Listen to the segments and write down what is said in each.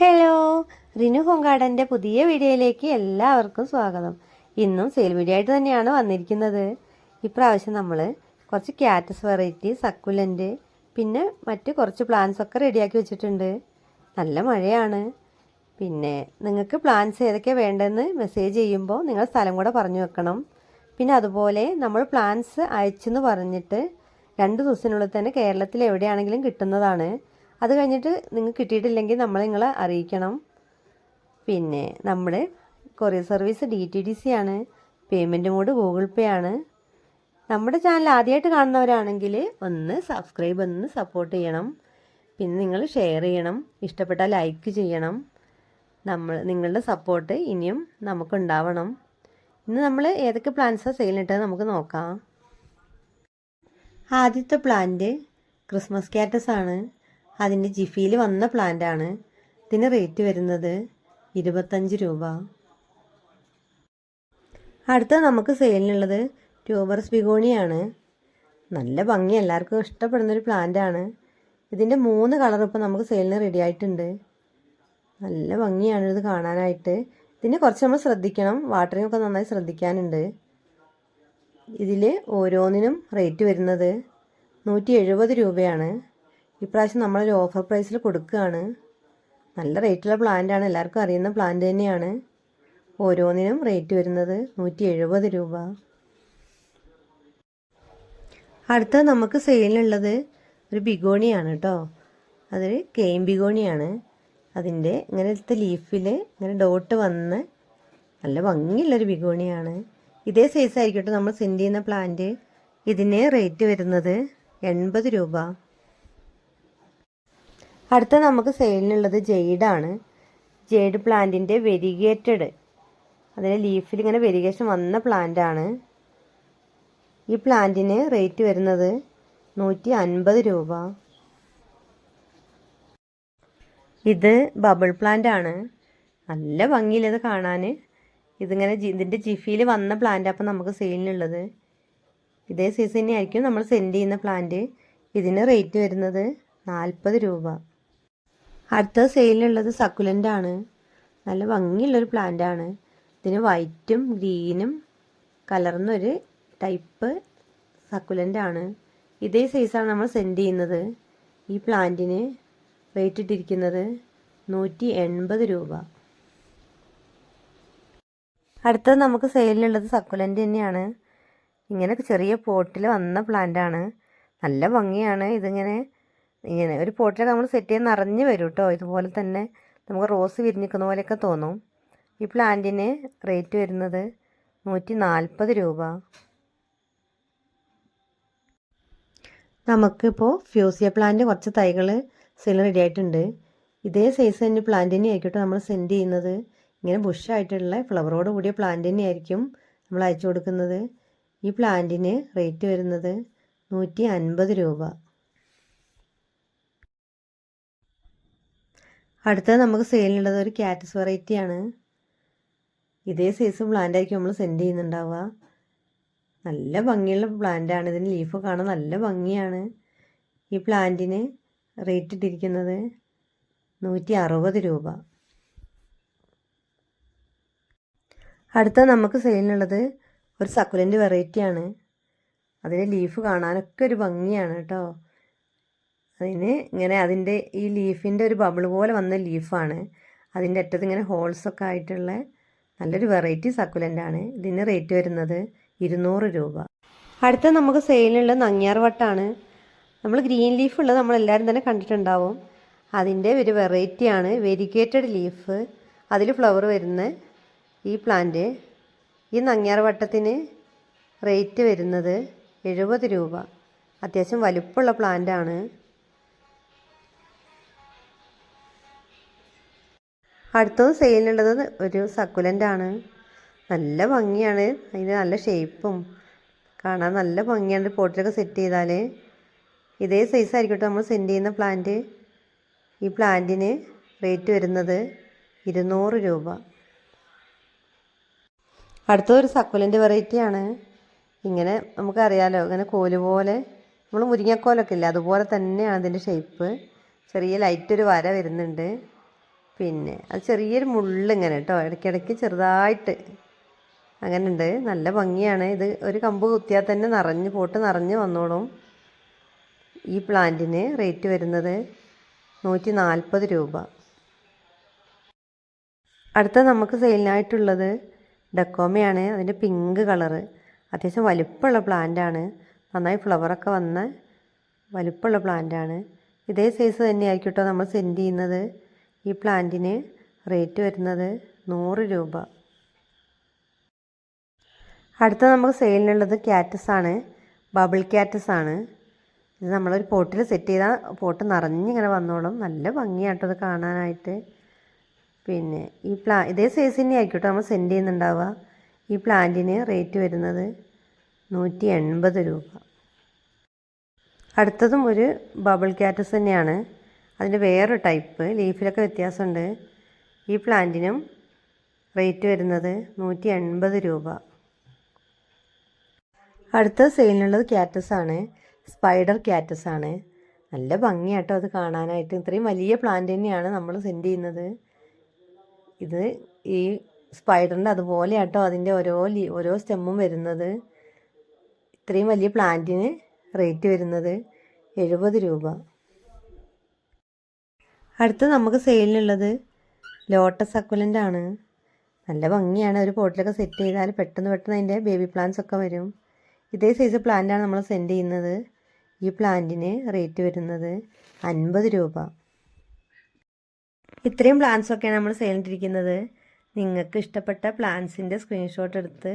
Hello Rinu home ഗാർഡന്റെ പുതിയ വീഡിയോയിലേക്ക് എല്ലാവർക്കും സ്വാഗതം. ഇന്നും സെയിൽ വീഡിയോ ആയിട്ട് തന്നെയാണ് വന്നിരിക്കുന്നത്. ഇപ്രാവശ്യം നമ്മൾ കുറച്ച് ക്യാറ്റസ് വെറൈറ്റി സക്കുലന്റ് പിന്നെ മറ്റ് കുറച്ച് പ്ലാന്റ്സ് ഒക്കെ റെഡിയാക്കി വെച്ചിട്ടുണ്ട്. നല്ല മഴയാണ്. പിന്നെ നിങ്ങൾക്ക് പ്ലാന്റ്സ് ഏതൊക്കെയാണ് വേണ്ടതെന്ന് മെസ്സേജ് ചെയ്യുമ്പോൾ നിങ്ങൾ സ്ഥലം കൂടെ പറഞ്ഞു വെക്കണം. പിന്നെ അതുപോലെ നമ്മൾ പ്ലാന്റ്സ് അയച്ചെന്ന് പറഞ്ഞിട്ട് രണ്ട് ദിവസത്തിനുള്ളിൽ തന്നെ കേരളത്തിൽ എവിടെയാണെങ്കിലും കിട്ടുന്നതാണ്. അത് കഴിഞ്ഞിട്ട് നിങ്ങൾക്ക് കിട്ടിയിട്ടില്ലെങ്കിൽ നമ്മൾ നിങ്ങളെ അറിയിക്കണം. പിന്നെ നമ്മുടെ courier service D T D C ആണ്. പേയ്മെന്റ് മോഡ് ഗൂഗിൾ പേ ആണ്. നമ്മുടെ ചാനൽ ആദ്യമായിട്ട് കാണുന്നവരാണെങ്കിൽ ഒന്ന് സബ്സ്ക്രൈബ് ഒന്ന് സപ്പോർട്ട് ചെയ്യണം. പിന്നെ നിങ്ങൾ ഷെയർ ചെയ്യണം. ഇഷ്ടപ്പെട്ടാൽ ലൈക്ക് ചെയ്യണം. നമ്മൾ നിങ്ങളുടെ സപ്പോർട്ട് ഇനിയും നമുക്കുണ്ടാവണം ഇന്ന് നമ്മൾ ഏതൊക്കെ പ്ലാന്റ്സാണ് സെയിലിട്ടത് നമുക്ക് നോക്കാം. ആദ്യത്തെ പ്ലാന്റ് ക്രിസ്മസ് കാറ്റസ് ആണ്. അതിന്റെ ജിഫിയിൽ വന്ന പ്ലാന്റ് ആണ് ഇതിന് റേറ്റ് വരുന്നത് ഇരുപത്തഞ്ച് രൂപ. അടുത്ത നമുക്ക് സെയിലിനുള്ളത് ട്യൂബർസ് ബിഗോണിയാണ്. നല്ല ഭംഗി എല്ലാവർക്കും ഇഷ്ടപ്പെടുന്നൊരു പ്ലാന്റ് ആണ് ഇതിന്റെ മൂന്ന് കളർ ഇപ്പോൾ നമുക്ക് സെയിലിന് റെഡി ആയിട്ടുണ്ട്. നല്ല ഭംഗിയാണ് ഇത് കാണാനായിട്ട്. ഇതിന് കുറച്ച് നമ്മൾ ശ്രദ്ധിക്കണം. വാട്ടറിംഗ് ഒക്കെ നന്നായി ശ്രദ്ധിക്കാനുണ്ട്. ഇതിൽ ഓരോന്നിനും റേറ്റ് വരുന്നത് നൂറ്റി എഴുപത് രൂപയാണ്. ഇപ്രാവശ്യം നമ്മളൊരു ഓഫർ പ്രൈസിൽ കൊടുക്കുകയാണ് നല്ല റേറ്റുള്ള പ്ലാന്റാണ് എല്ലാവർക്കും അറിയുന്ന പ്ലാന്റ് തന്നെയാണ്. ഓരോന്നിനും റേറ്റ് വരുന്നത് നൂറ്റി എഴുപത് രൂപ. അടുത്ത നമുക്ക് സെയിലിനുള്ളത് ഒരു ബിഗോണിയാണ് കേട്ടോ അതൊരു കെയിം ബിഗോണിയാണ്. അതിന്റെ ഇങ്ങനത്തെ ലീഫിൽ ഇങ്ങനെ ഡോട്ട് വന്ന് നല്ല ഭംഗിയുള്ളൊരു ബിഗോണിയാണ്. ഇതേ സൈസ് ആയിരിക്കട്ടെ നമ്മൾ സെൻഡ് ചെയ്യുന്ന പ്ലാന്റ് ഇതിന് റേറ്റ് വരുന്നത് എൺപത് രൂപ. അടുത്ത നമുക്ക് സെയിലിനുള്ളത് ജെയ്ഡാണ് ജെയ്ഡ് പ്ലാന്റിന്റെ വെരിഗേറ്റഡ്. അതിന് ലീഫിൽ ഇങ്ങനെ വെരിഗേഷൻ വന്ന പ്ലാന്റാണ് ഈ പ്ലാന്റിന് റേറ്റ് വരുന്നത് നൂറ്റി അൻപത് രൂപ. ഇത് ബബിൾ പ്ലാന്റ് ആണ്. നല്ല ഭംഗിയില്ലത് കാണാൻ ഇതിങ്ങനെ ഇതിന്റെ ജിഫിയിൽ വന്ന പ്ലാന്റ് അപ്പം നമുക്ക് സെയിലിനുള്ളത് ഇതേ സീസണിൽ ആയിരിക്കും നമ്മൾ സെൻഡ് ചെയ്യുന്ന പ്ലാന്റ് ഇതിന് റേറ്റ് വരുന്നത് നാൽപ്പത് രൂപ. അടുത്ത സെയിലുള്ളത് ആണ് നല്ല ഭംഗിയുള്ളൊരു പ്ലാന്റ് ആണ് ഇതിന് വൈറ്റും ഗ്രീനും കലർന്നൊരു ടൈപ്പ് സക്കുലന്റ് ആണ് ഇതേ സൈസാണ് നമ്മൾ സെൻഡ് ചെയ്യുന്നത്. ഈ പ്ലാന്റിന് റേറ്റ് ഇട്ടിരിക്കുന്നത് നൂറ്റി എൺപത് രൂപ. അടുത്തത് നമുക്ക് സെയിലിലുള്ളത് സക്കുലന്റ് തന്നെയാണ്. ഇങ്ങനെ ചെറിയ പോട്ടിൽ വന്ന പ്ലാന്റ് ആണ് നല്ല ഭംഗിയാണ്. ഇതിങ്ങനെ ഇങ്ങനെ ഒരു പോട്ടിലൊക്കെ നമ്മൾ സെറ്റ് ചെയ്ത് നിറഞ്ഞു വരും കേട്ടോ ഇതുപോലെ തന്നെ നമുക്ക് റോസ് വിരിഞ്ഞിക്കുന്ന പോലെയൊക്കെ തോന്നും. ഈ പ്ലാന്റിന് റേറ്റ് വരുന്നത് നൂറ്റി നാൽപ്പത് രൂപ. നമുക്കിപ്പോൾ ഫ്യൂസിയ പ്ലാന്റ് കുറച്ച് തൈകൾ സെയിൽ റെഡി ആയിട്ടുണ്ട്. ഇതേ സൈസ് തന്നെ പ്ലാന്റ് തന്നെ ആയിരിക്കും നമ്മൾ സെൻഡ് ചെയ്യുന്നത്. ഇങ്ങനെ ബുഷായിട്ടുള്ള ഫ്ലവറോട് കൂടിയ പ്ലാന്റ് തന്നെ ആയിരിക്കും നമ്മൾ അയച്ചു കൊടുക്കുന്നത്. ഈ പ്ലാന്റിന് റേറ്റ് വരുന്നത് നൂറ്റി അൻപത് രൂപ. അടുത്തത് നമുക്ക് സെയിലിനുള്ളത് ഒരു ക്യാറ്റസ് വെറൈറ്റിയാണ് ഇതേ സൈസ് പ്ലാന്റ് ആയിരിക്കും നമ്മൾ സെൻഡ് ചെയ്യുന്നുണ്ടാവുക. നല്ല ഭംഗിയുള്ള പ്ലാന്റാണ് ഇതിന് ലീഫ് കാണാൻ നല്ല ഭംഗിയാണ്. ഈ പ്ലാന്റിന് റേറ്റ് ഇട്ടിരിക്കുന്നത് നൂറ്റി അറുപത് രൂപ. അടുത്ത നമുക്ക് സെയിലിനുള്ളത് ഒരു സക്കുലന്റ് വെറൈറ്റിയാണ് അതിന് ലീഫ് കാണാനൊക്കെ ഒരു ഭംഗിയാണ് കേട്ടോ. അതിന് ഇങ്ങനെ അതിന്റെ ഈ ലീഫിന്റെ ഒരു ബബിൾ പോലെ വന്ന ലീഫാണ്. അതിന്റെ അറ്റത്ത് ഇങ്ങനെ ഹോൾസൊക്കെ ആയിട്ടുള്ള നല്ലൊരു വെറൈറ്റി സക്കുലന്റ് ആണ്. ഇതിന് റേറ്റ് വരുന്നത് ഇരുന്നൂറ് രൂപ. അടുത്ത നമുക്ക് സെയിലുള്ള നങ്ങിയാർ വട്ടാണ്. നമ്മൾ ഗ്രീൻ ലീഫ് ഉള്ളത് നമ്മളെല്ലാവരും തന്നെ കണ്ടിട്ടുണ്ടാവും. അതിന്റെ ഒരു വെറൈറ്റിയാണ് വെരിഗേറ്റഡ് ലീഫ് അതിൽ ഫ്ലവർ വരുന്ന ഈ പ്ലാന്റ് ഈ നങ്ങിയാർ വട്ടത്തിന് റേറ്റ് വരുന്നത് എഴുപത് രൂപ. അത്യാവശ്യം വലുപ്പമുള്ള പ്ലാന്റാണ് അടുത്തത് സെയിലുള്ളത് ഒരു സക്കുലന്റ് ആണ്. നല്ല ഭംഗിയാണ്. അതിന് നല്ല ഷേപ്പും കാണാൻ നല്ല ഭംഗിയാണ് പോട്ടിലൊക്കെ സെറ്റ് ചെയ്താൽ ഇതേ സൈസ് ആയിരിക്കട്ടെ നമ്മൾ സെൻഡ് ചെയ്യുന്ന പ്ലാന്റ് ഈ പ്ലാന്റിന് റേറ്റ് വരുന്നത് ഇരുന്നൂറ് രൂപ. അടുത്തൊരു സക്കുലന്റ് വെറൈറ്റിയാണ് ഇങ്ങനെ നമുക്കറിയാലോ ഇങ്ങനെ കോൽ പോലെ. നമ്മൾ മുരിങ്ങക്കോലൊക്കെ ഇല്ലേ അതുപോലെ തന്നെയാണ് അതിന്റെ ഷേപ്പ് ചെറിയ ലൈറ്റ് ഒരു വര വരുന്നുണ്ട്. പിന്നെ അത് ചെറിയൊരു മുള്ളിങ്ങനെ കേട്ടോ. ഇടയ്ക്കിടയ്ക്ക് ചെറുതായിട്ട്. അങ്ങനെ ഉണ്ട് നല്ല ഭംഗിയാണ്. ഇത് ഒരു കമ്പ് കുത്തിയാൽ തന്നെ നിറഞ്ഞ് പോട്ട് നിറഞ്ഞ് വന്നോളും. ഈ പ്ലാന്റിന് റേറ്റ് വരുന്നത് നൂറ്റി നാൽപ്പത് രൂപ. അടുത്ത നമുക്ക് സെയിലിനായിട്ടുള്ളത് ഡക്കോമയാണ്. അതിന്റെ പിങ്ക് കളറ്. അത്യാവശ്യം വലുപ്പമുള്ള പ്ലാന്റാണ്. നന്നായി ഫ്ലവറൊക്കെ വന്ന വലുപ്പമുള്ള പ്ലാന്റാണ്. ഇതേ സൈസ് തന്നെയായിരിക്കും കേട്ടോ നമ്മൾ സെൻഡ് ചെയ്യുന്നത്. ഈ പ്ലാന്റിന് റേറ്റ് വരുന്നത് നൂറ് രൂപ. അടുത്ത നമുക്ക് സെയിലിനുള്ളത് ക്യാറ്റസ് ആണ്. ബബിൾ ക്യാറ്റസ് ആണ്. ഇത് നമ്മളൊരു പോട്ടിൽ സെറ്റ് ചെയ്താൽ പോട്ട് നിറഞ്ഞിങ്ങനെ വന്നോളും. നല്ല ഭംഗിയാട്ടോ കാണാനായിട്ട്. പിന്നെ ഈ പ്ലാ ഇതേ സൈസ് തന്നെ ആയിരിക്കും നമ്മൾ സെൻഡ് ചെയ്യുന്നുണ്ടാവുക. ഈ പ്ലാന്റിന് റേറ്റ് വരുന്നത് നൂറ്റി എൺപത് രൂപ. അടുത്തതും ഒരു ബബിൾ ക്യാറ്റസ് തന്നെയാണ്. അതിന്റെ വേറൊരു ടൈപ്പ് ലീഫിലൊക്കെ വ്യത്യാസമുണ്ട്. ഈ പ്ലാന്റിനും റേറ്റ് വരുന്നത് നൂറ്റി എൺപത് രൂപ. അടുത്ത സെയിലിനുള്ളത് ക്യാറ്റസ് ആണ്. സ്പൈഡർ ക്യാറ്റസ് ആണ്. നല്ല ഭംഗിയാട്ടോ അത് കാണാനായിട്ട്. ഇത്രയും വലിയ പ്ലാന്റ് തന്നെയാണ് നമ്മൾ സെൻഡ് ചെയ്യുന്നത്. ഇത് ഈ സ്പൈഡറിന്റെ അതുപോലെ ആട്ടോ അതിന്റെ ഓരോ ലീ ഓരോ സ്റ്റെമ്മും വരുന്നത്. ഇത്രയും വലിയ പ്ലാന്റിന് റേറ്റ് വരുന്നത് എഴുപത് രൂപ. അടുത്ത് നമുക്ക് സെയിലിനുള്ളത് ലോട്ടസ് അക്വലന്റ് ആണ് നല്ല ഭംഗിയാണ്. ഒരു പോട്ടിലൊക്കെ സെറ്റ് ചെയ്താൽ പെട്ടെന്ന് പെട്ടെന്ന് അതിന്റെ ബേബി പ്ലാന്റ്സ് ഒക്കെ വരും. ഇതേ സൈസ് പ്ലാന്റാണ് നമ്മൾ സെൻഡ് ചെയ്യുന്നത്. ഈ പ്ലാന്റിന് റേറ്റ് വരുന്നത് അൻപത് രൂപ. ഇത്രയും പ്ലാന്റ്സ് ഒക്കെയാണ് നമ്മൾ സെയിലിട്ടിരിക്കുന്നത് നിങ്ങൾക്ക് ഇഷ്ടപ്പെട്ട പ്ലാന്റ്സിന്റെ സ്ക്രീൻഷോട്ട് എടുത്ത്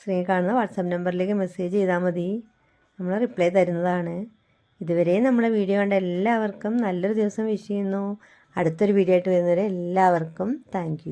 സ്ക്രീൻ കാണുന്ന വാട്സാപ്പ് നമ്പറിലേക്ക് മെസ്സേജ് ചെയ്താൽ മതി. നമ്മൾ റിപ്ലൈ തരുന്നതാണ്. ഇതുവരെ നമ്മളെ വീഡിയോ കണ്ട എല്ലാവർക്കും നല്ലൊരു ദിവസം വിഷ് ചെയ്യുന്നു. അടുത്തൊരു വീഡിയോ ആയിട്ട് വരുന്നവരെ എല്ലാവർക്കും താങ്ക്